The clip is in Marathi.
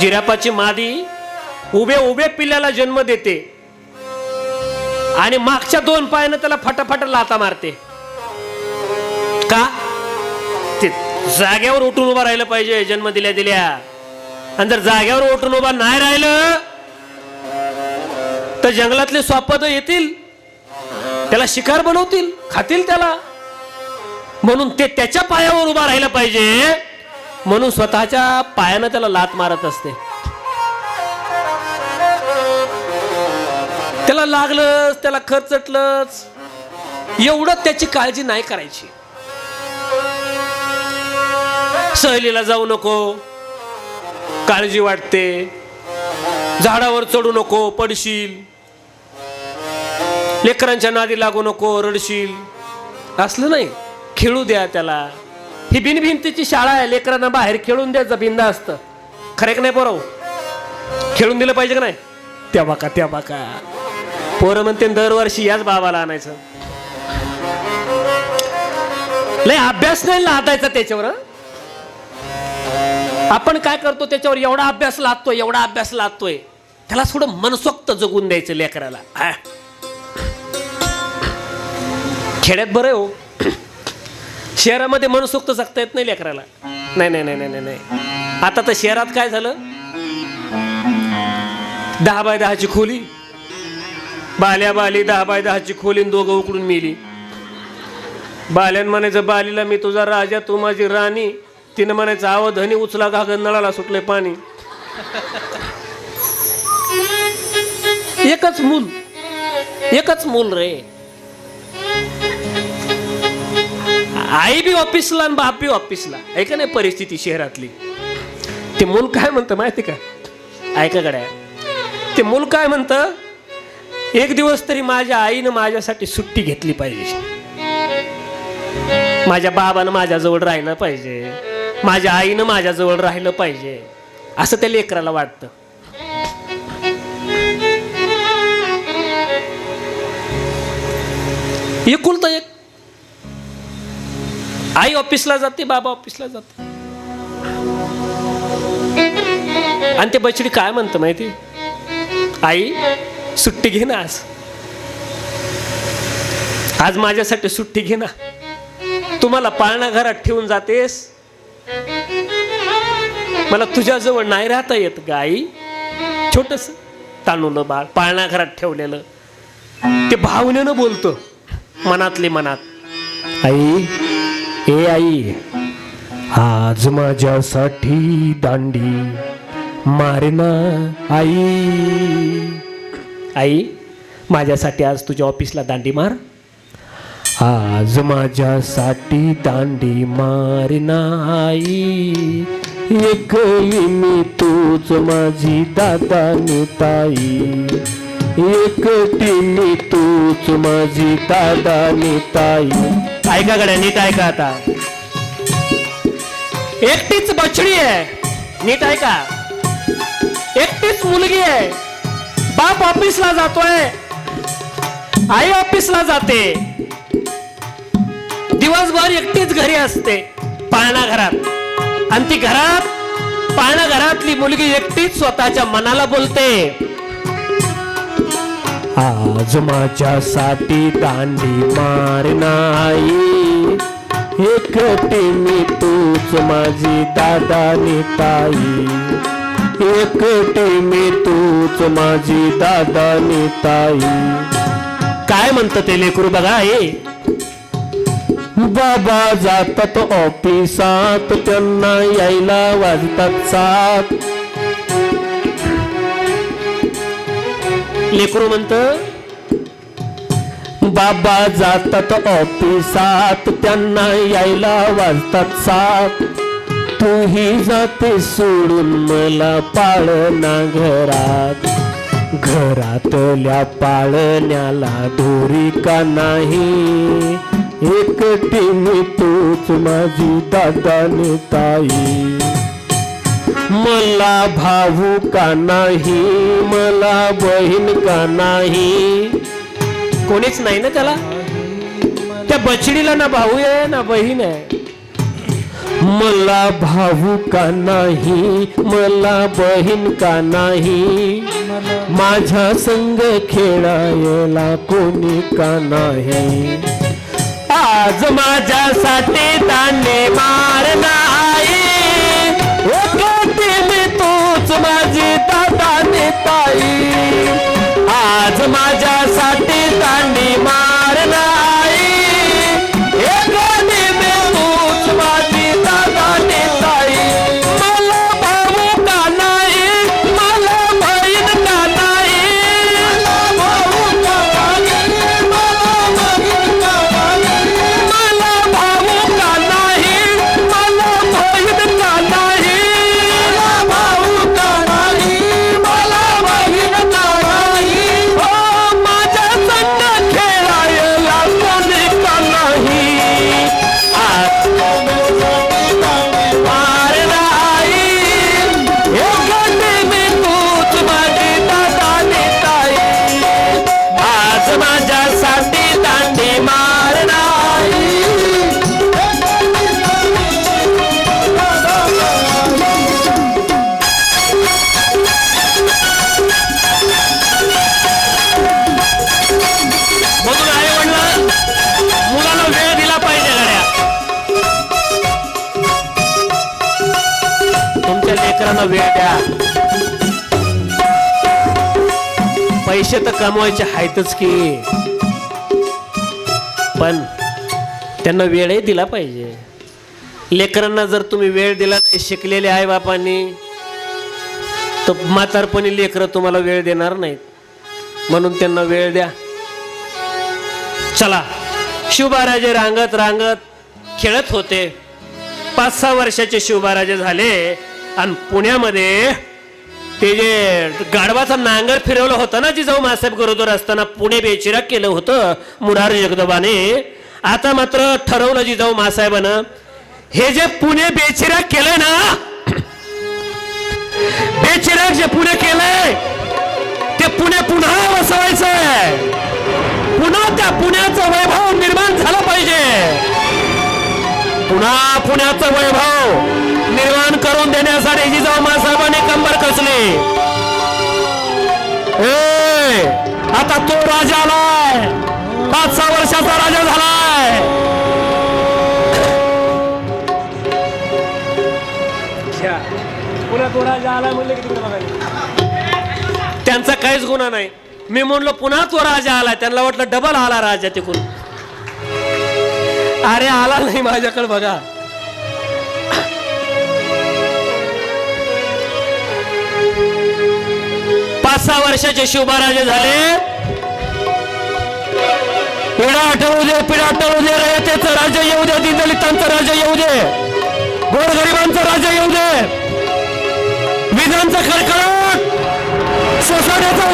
जिरापाची मादी उभे उभे पिल्ल्याला जन्म देते. आणि मागच्या दोन पायानं त्याला फटाफट लाता मारते. का? ते जाग्यावर उठून उभा राहिलं पाहिजे जन्म दिल्या दिल्या. आणि जर जाग्यावर उठून उभा नाही राहिलं तर जंगलातले स्वापद येतील. त्याला शिकार बनवतील खातील त्याला. म्हणून ते त्याच्या पायावर उभा राहिलं पाहिजे. म्हणून स्वतःच्या पायानं त्याला लात मारत असते. त्याला लागलंच त्याला खरचटलंच. एवढं त्याची काळजी नाही करायची. सहलीला जाऊ नको. काळजी वाटते. झाडावर चढू नको पडशील. लेकरांच्या नादी लागू नको रडशील. असलं नाही. खेळू द्या त्याला. ही बिनभिंतीची शाळा आहे. लेकरांना बाहेर खेळून द्यायचं बिंदा असतं खरे का नाही पोरव खेळून दिलं पाहिजे का नाही? त्या बाका त्या बाका. पोरं म्हणते दरवर्षी याच बाबाला आणायचं. लय अभ्यास नाही लादायचा त्याच्यावर आपण काय करतो त्याच्यावर एवढा अभ्यास लादतोय एवढा अभ्यास लादतोय. त्याला थोडं मनसोक्त जगून द्यायचं लेकराला. खेड्यात बरं हो. शहरामध्ये मनसोक्त जगता येत नाही लेकराला. नाही नाही नाही नाही नाही. नाही आता तर शहरात काय झालं? दहा बाय दहाची खोली. बाल्या बाली दहा बाय दहाची खोली दोघं उकडून मिली. बाल्यान म्हणायचं बालीला मी तुझा राजा तू माझी राणी. तिनं म्हणायचं आव धनी उचला घागन नळाला सुटले पाणी. एकच मूल. एकच मूल रे. आई बी ऑफिसला आणि बाप बी ऑफिसला ऐका नाही परिस्थिती शहरातली. ते मूल काय म्हणतं माहिती का? ऐका गड्या. ते मूल काय म्हणतं? एक दिवस तरी माझ्या आईनं माझ्यासाठी सुट्टी घेतली पाहिजे. माझ्या बाबानं माझ्याजवळ राहिलं पाहिजे. माझ्या आईनं माझ्याजवळ राहिलं पाहिजे. असं त्या लेकराला वाटतं. एकुलता एक आई ऑफिसला जाते बाबा ऑफिसला जाते. आणि ते बछडी काय म्हणतं माहिती? आई सुट्टी घे ना आज. आज माझ्यासाठी सुट्टी घे ना. तुम्हाला पाळणा घरात ठेवून जातेस. मला तुझ्याजवळ नाही राहता येत ग आई. छोटस ताणूलं बाळ पाळणा घरात ठेवलेलं. ते भावनेनं बोलतो मनातले मनात. आई ए आई आज माझ्यासाठी दांडी मारेना आई. आई माझ्यासाठी आज तुझ्या ऑफिसला दांडी मार. आज माझ्यासाठी दांडी मारेना आई. एकली मी तूच माझी दादा ताई. एकटी मी तूच माझी दादा ताई. ऐका गड्या नीट ऐका आता. एकटीच बछडी आहे. नीट ऐका. एकटीच मुलगी आहे. बाप ऑफिसला जातोय. आई ऑफिसला जाते. दिवसभर एकटीच घरी असते. पाळणा घरात. आणि ती घरात पाळणा घरातली मुलगी एकटीच स्वतःच्या मनाला बोलते. आज माझ्यासाठी दांडी मार नाही. एकटी मी तूच माझी दादा ताई एकटी मी तूच माझी दादा ताई काय म्हणतं ते लेकरू बघा हे? बाबा जातात ऑफिसात त्यांना यायला वाजतात सात. लेकरू म्हणत बाबा जातात ऑफिसात त्यांना यायला वाजतात सात. तूही जाते सोडून मला पाळणा घरात. घरातल्या पाळण्याला दोरी का नाही? एकटी मी तूच माझी दादाने ताई. मला भाऊ का नाही मला बहीण का नाही. कोणीच नाही ना त्याला? त्या बछडीला ना भाऊ आहे ना बहीण आहे. मला भाऊ का नाही मला बहीण का नाही. माझ्या संग खेळायला कोणी का नाही. आज माझ्यासाठी दांडे मारणार. माझी दादा नेताई आज माझ्यासाठी वेड्या. पैसे तर कमवायचे आहेतच की. पण त्यांना वेळही दिला पाहिजे. लेकरांना जर तुम्ही वेळ दिला नाही शिकलेले आई बापांनी तर म्हातारपणी लेकरं तुम्हाला वेळ देणार नाहीत. म्हणून त्यांना वेळ द्या. चला शिवबाराजे रांगत रांगत खेळत होते. पाच सहा वर्षाचे शिवबाराजे झाले. आणि पुण्यामध्ये ते जे गाढवाचं नांगर फिरवलं होतं ना जिजाऊ मासाहेब गरोदर असताना पुणे बेचिराग केलं होतं मुरार जगदबाने. आता मात्र ठरवलं जिजाऊ मासाहेबानं हे जे पुणे बेचिराग केलं ना बेचिराग जे पुणे केलंय ते पुणे पुन्हा वसवायचंय. पुन्हा त्या पुण्याचं वैभव निर्माण झालं पाहिजे. पुन्हा पुण्याचं वैभव निर्माण करून देण्यासाठी जिजाऊ मासाहेबांनी कसली ए आता तो राजा आलाय. पाच सहा वर्षाचा राजा झालाय. पुन्हा तो राजा आलाय म्हणले की तिकडे बघायला? त्यांचा काहीच गुन्हा नाही. मी म्हणलो पुन्हा तो राजा आला त्यांना वाटलं डबल आला राजा तिकून. अरे आला नाही माझ्याकडे बघा. सहा वर्षाचे शिवबाराजे झाले. पिढा आठवू दे पिढा आठवू दे रयतेचं राज्य येऊ दे दिनदलितांचं राज्य येऊ दे. गोरगरिबांचं राज्य येऊ दे. विधांचा कडकडाट सोसाट्याचा